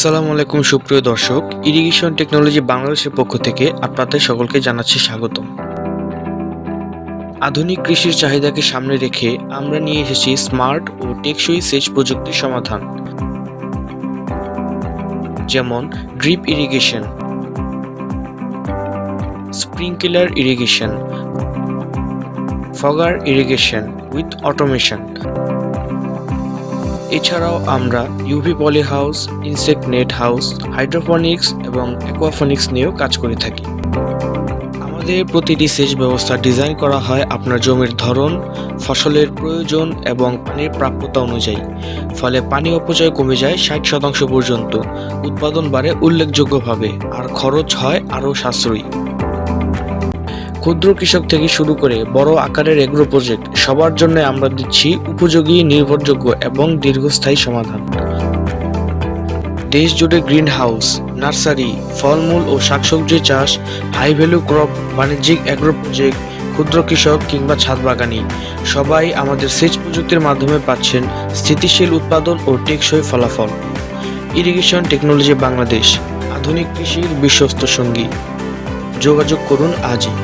আসসালামু আলাইকুম সুপ্রিয় দর্শক ইরিগেশন টেকনোলজি বাংলাদেশের পক্ষ থেকে আপনাদের সকলকে জানাচ্ছি স্বাগতম। আধুনিক কৃষির চাহিদাকে সামনে রেখে আমরা নিয়ে এসেছি স্মার্ট ও টেকসই সেচ প্রযুক্তির সমাধান। যেমন drip irrigation, sprinkler irrigation, fogger irrigation with automation. এছাড়াও আমরা UV poly house insect net house hydroponics এবং অ্যাকোয়াফনিক্স নিয়েও কাজ করে থাকি। আমাদের প্রতিটি সেচ ব্যবস্থা ডিজাইন করা হয় আপনার জমির ধরন, ফসলের প্রয়োজন এবং পানির প্রাপ্যতা অনুযায়ী। ফলে পানি অপচয় কমে যায় ষাট শতাংশ পর্যন্ত। উৎপাদন বাড়ে উল্লেখযোগ্যভাবে। আর খরচ হয় আরও সাশ্রয়ী। ক্ষুদ্র কৃষক থেকে শুরু করে বড় আকারের এগ্রো প্রজেক্ট সবার জন্য আমরা দিচ্ছি উপযোগী, নির্ভরযোগ্য এবং দীর্ঘস্থায়ী সমাধান। দেশ জুড়ে গ্রিন হাউস নার্সারি, ফলমূল ও শাকসবজি চাষ হাই ভ্যালু ক্রপ বাণিজ্যিক এগ্রো প্রজেক্ট ক্ষুদ্র কৃষক কিংবা ছাদ বাগানি, সবাই আমাদের সেচ প্রযুক্তির মাধ্যমে পাচ্ছেন স্থিতিশীল উৎপাদন ও টেকসই ফলাফল। ইরিগেশন টেকনোলজি বাংলাদেশ আধুনিক কৃষির বিশ্বস্ত সঙ্গী। যোগাযোগ করুন আজই।